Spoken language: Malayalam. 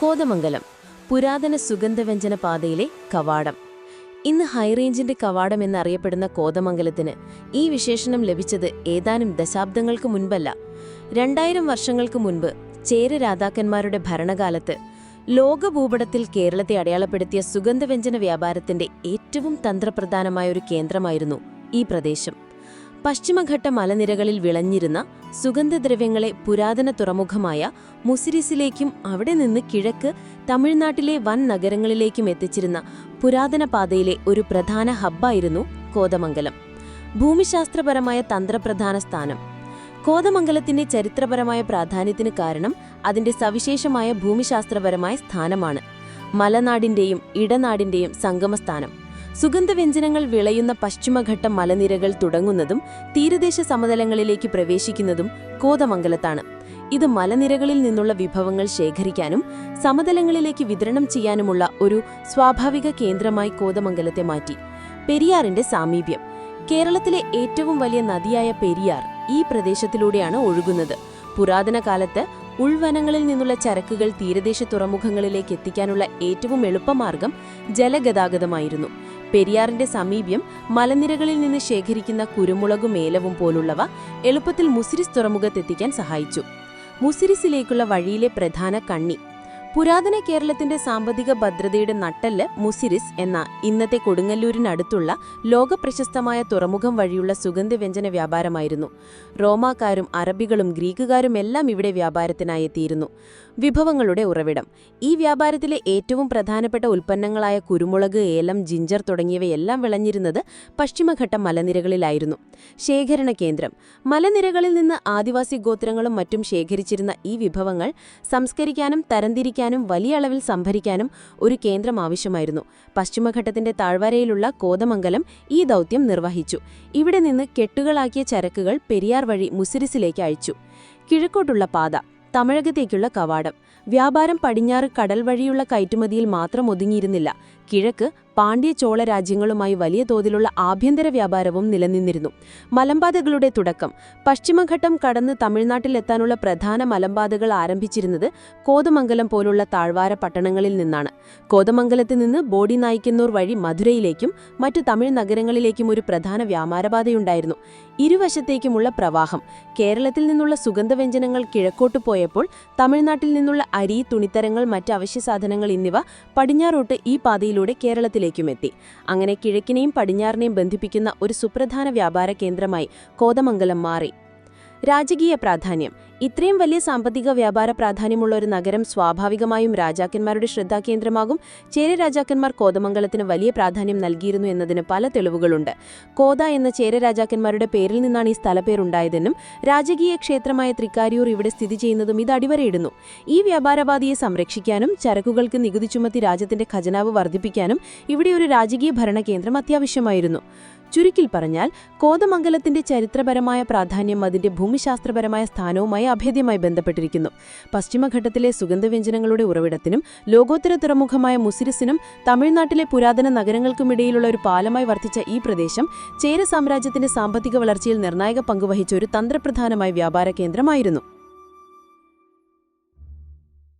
കോതമംഗലം പുരാതന സുഗന്ധവ്യഞ്ജന പാതയിലെ കവാടം. ഇന്ന് ഹൈറേഞ്ചിന്റെ കവാടം എന്നറിയപ്പെടുന്ന കോതമംഗലത്തിന് ഈ വിശേഷണം ലഭിച്ചത് ഏതാനും ദശാബ്ദങ്ങൾക്ക് മുൻപല്ല. രണ്ടായിരം വർഷങ്ങൾക്ക് മുൻപ് ചേര രാജാക്കന്മാരുടെ ഭരണകാലത്ത് ലോകഭൂപടത്തിൽ കേരളത്തെ അടയാളപ്പെടുത്തിയ സുഗന്ധവ്യഞ്ജന വ്യാപാരത്തിന്റെ ഏറ്റവും തന്ത്രപ്രധാനമായ ഒരു കേന്ദ്രമായിരുന്നു ഈ പ്രദേശം. പശ്ചിമഘട്ട മലനിരകളിൽ വിളഞ്ഞിരുന്ന സുഗന്ധദ്രവ്യങ്ങളെ പുരാതന തുറമുഖമായ മുസിരിസിലേക്കും അവിടെ നിന്ന് കിഴക്ക് തമിഴ്നാട്ടിലെ വൻ നഗരങ്ങളിലേക്കും എത്തിച്ചിരുന്ന പുരാതന പാതയിലെ ഒരു പ്രധാന ഹബ്ബായിരുന്നു കോതമംഗലം. ഭൂമിശാസ്ത്രപരമായ തന്ത്രപ്രധാന സ്ഥാനം. കോതമംഗലത്തിന്റെ ചരിത്രപരമായ പ്രാധാന്യത്തിന് കാരണം അതിന്റെ സവിശേഷമായ ഭൂമിശാസ്ത്രപരമായ സ്ഥാനമാണ്. മലനാടിന്റെയും ഇടനാടിന്റെയും സംഗമസ്ഥാനം. സുഗന്ധവ്യഞ്ജനങ്ങൾ വിളയുന്ന പശ്ചിമഘട്ട മലനിരകൾ തുടങ്ങുന്നതും തീരദേശ സമതലങ്ങളിലേക്ക് പ്രവേശിക്കുന്നതും കോതമംഗലത്താണ്. ഇത് മലനിരകളിൽ നിന്നുള്ള വിഭവങ്ങൾ ശേഖരിക്കാനും സമതലങ്ങളിലേക്ക് വിതരണം ചെയ്യാനുമുള്ള ഒരു സ്വാഭാവിക കേന്ദ്രമായി കോതമംഗലത്തെ മാറ്റി. പെരിയാറിന്റെ സാമീപ്യം. കേരളത്തിലെ ഏറ്റവും വലിയ നദിയായ പെരിയാർ ഈ പ്രദേശത്തിലൂടെയാണ് ഒഴുകുന്നത്. പുരാതന കാലത്ത് ഉൾവനങ്ങളിൽ നിന്നുള്ള ചരക്കുകൾ തീരദേശ തുറമുഖങ്ങളിലേക്ക് എത്തിക്കാനുള്ള ഏറ്റവും എളുപ്പമാർഗം ജലഗതാഗതമായിരുന്നു. പെരിയാറിന്റെ സമീപ്യം മലനിരകളിൽ നിന്ന് ശേഖരിക്കുന്ന കുരുമുളകും ഏലവും പോലുള്ളവ എളുപ്പത്തിൽ മുസിരിസ് തുറമുഖത്തെത്തിക്കാൻ സഹായിച്ചു. മുസിരിസിലേക്കുള്ള വഴിയിലെ പ്രധാന കണ്ണി പുരാതന കേരളത്തിന്റെ സാമ്പത്തിക ഭദ്രതയുടെ നട്ടെല്ല് മുസിരിസ് എന്ന ഇന്നത്തെ കൊടുങ്ങല്ലൂരിനടുത്തുള്ള ലോകപ്രശസ്തമായ തുറമുഖം വഴിയുള്ള സുഗന്ധവ്യഞ്ജന വ്യാപാരമായിരുന്നു. റോമാക്കാരും അറബികളും ഗ്രീക്കുകാരും എല്ലാം ഇവിടെ വ്യാപാരത്തിനായി എത്തിയിരുന്നു. വിഭവങ്ങളുടെ ഉറവിടം. ഈ വ്യാപാരത്തിലെ ഏറ്റവും പ്രധാനപ്പെട്ട ഉൽപ്പന്നങ്ങളായ കുരുമുളക് ഏലം ജിഞ്ചർ തുടങ്ങിയവയെല്ലാം വിളഞ്ഞിരുന്നത് പശ്ചിമഘട്ട മലനിരകളിലായിരുന്നു. ശേഖരണ കേന്ദ്രം. മലനിരകളിൽ നിന്ന് ആദിവാസി ഗോത്രങ്ങളും മറ്റും ശേഖരിച്ചിരുന്ന ഈ വിഭവങ്ങൾ സംസ്കരിക്കാനും തരംതിരിക്കാനും വലിയ അളവിൽ സംഭരിക്കാനും ഒരു കേന്ദ്രം ആവശ്യമായിരുന്നു. പശ്ചിമഘട്ടത്തിന്റെ താഴ്വരയിലുള്ള കോതമംഗലം ഈ ദൗത്യം നിർവഹിച്ചു. ഇവിടെ നിന്ന് കെട്ടുകളാക്കിയ ചരക്കുകൾ പെരിയാർ വഴി മുസിരിസിലേക്ക് അയച്ചു. കിഴക്കോട്ടുള്ള പാത തമിഴകത്തേക്കുള്ള കവാടം. വ്യാപാരം പടിഞ്ഞാറ് കടൽ വഴിയുള്ള കയറ്റുമതിയിൽ മാത്രം ഒതുങ്ങിയിരുന്നില്ല. കിഴക്ക് പാണ്ഡ്യ ചോള രാജ്യങ്ങളുമായി വലിയ തോതിലുള്ള ആഭ്യന്തര വ്യാപാരവും നിലനിന്നിരുന്നു. മലമ്പാതകളുടെ തുടക്കം. പശ്ചിമഘട്ടം കടന്ന് തമിഴ്നാട്ടിലെത്താനുള്ള പ്രധാന മലമ്പാതകൾ ആരംഭിച്ചിരുന്നത് കോതമംഗലം പോലുള്ള താഴ്വാര പട്ടണങ്ങളിൽ നിന്നാണ്. കോതമംഗലത്ത് നിന്ന് ബോഡി നായിക്കുന്നൂർ വഴി മധുരയിലേക്കും മറ്റു തമിഴ് നഗരങ്ങളിലേക്കും ഒരു പ്രധാന വ്യാപാരപാതയുണ്ടായിരുന്നു. ഇരുവശത്തേക്കുമുള്ള പ്രവാഹം. കേരളത്തിൽ നിന്നുള്ള സുഗന്ധവ്യഞ്ജനങ്ങൾ കിഴക്കോട്ട് പോയപ്പോൾ തമിഴ്നാട്ടിൽ നിന്നുള്ള അരി തുണിത്തരങ്ങൾ മറ്റ് അവശ്യ സാധനങ്ങൾ എന്നിവ പടിഞ്ഞാറോട്ട് ഈ പാതയിലൂടെ കേരളത്തിലേക്കുമെത്തി അങ്ങനെ കിഴക്കിനെയും പടിഞ്ഞാറിനെയും ബന്ധിപ്പിക്കുന്ന ഒരു സുപ്രധാന വ്യാപാര കേന്ദ്രമായി കോതമംഗലം മാറി. രാജകീയ പ്രാധാന്യം. ഇത്രയും വലിയ സാമ്പത്തിക വ്യാപാര പ്രാധാന്യമുള്ള ഒരു നഗരം സ്വാഭാവികമായും രാജാക്കന്മാരുടെ ശ്രദ്ധാകേന്ദ്രമാകും. ചേര രാജാക്കന്മാർ കോതമംഗലത്തിന് വലിയ പ്രാധാന്യം നൽകിയിരുന്നു എന്നതിന് പല തെളിവുകളുണ്ട്. കോത എന്ന ചേര രാജാക്കന്മാരുടെ പേരിൽ നിന്നാണ് ഈ സ്ഥലപ്പേരുണ്ടായതെന്നും രാജകീയ ക്ഷേത്രമായ തൃക്കാരിയൂർ ഇവിടെ സ്ഥിതി ചെയ്യുന്നതും ഇത് അടിവരയിടുന്നു. ഈ വ്യാപാരവാദിയെ സംരക്ഷിക്കാനും ചരക്കുകൾക്ക് നികുതി ചുമത്തി രാജ്യത്തിന്റെ ഖജനാവ് വർദ്ധിപ്പിക്കാനും ഇവിടെ ഒരു രാജകീയ ഭരണകേന്ദ്രം അത്യാവശ്യമായിരുന്നു. ചുരുക്കിൽ പറഞ്ഞാൽ കോതമംഗലത്തിന്റെ ചരിത്രപരമായ പ്രാധാന്യം അതിന്റെ ഭൂമിശാസ്ത്രപരമായ സ്ഥാനവുമായി അഭേദ്യമായി ബന്ധപ്പെട്ടിരിക്കുന്നു. പശ്ചിമഘട്ടത്തിലെ സുഗന്ധവ്യഞ്ജനങ്ങളുടെ ഉറവിടത്തിനും ലോകോത്തര തുറമുഖമായ മുസിരിസിനും തമിഴ്നാട്ടിലെ പുരാതന നഗരങ്ങൾക്കുമിടയിലുള്ള ഒരു പാലമായി വർത്തിച്ച ഈ പ്രദേശം ചേര സാമ്രാജ്യത്തിന്റെ സാമ്പത്തിക വളർച്ചയിൽ നിർണായക പങ്കുവഹിച്ച ഒരു തന്ത്രപ്രധാനമായ വ്യാപാര കേന്ദ്രമായിരുന്നു.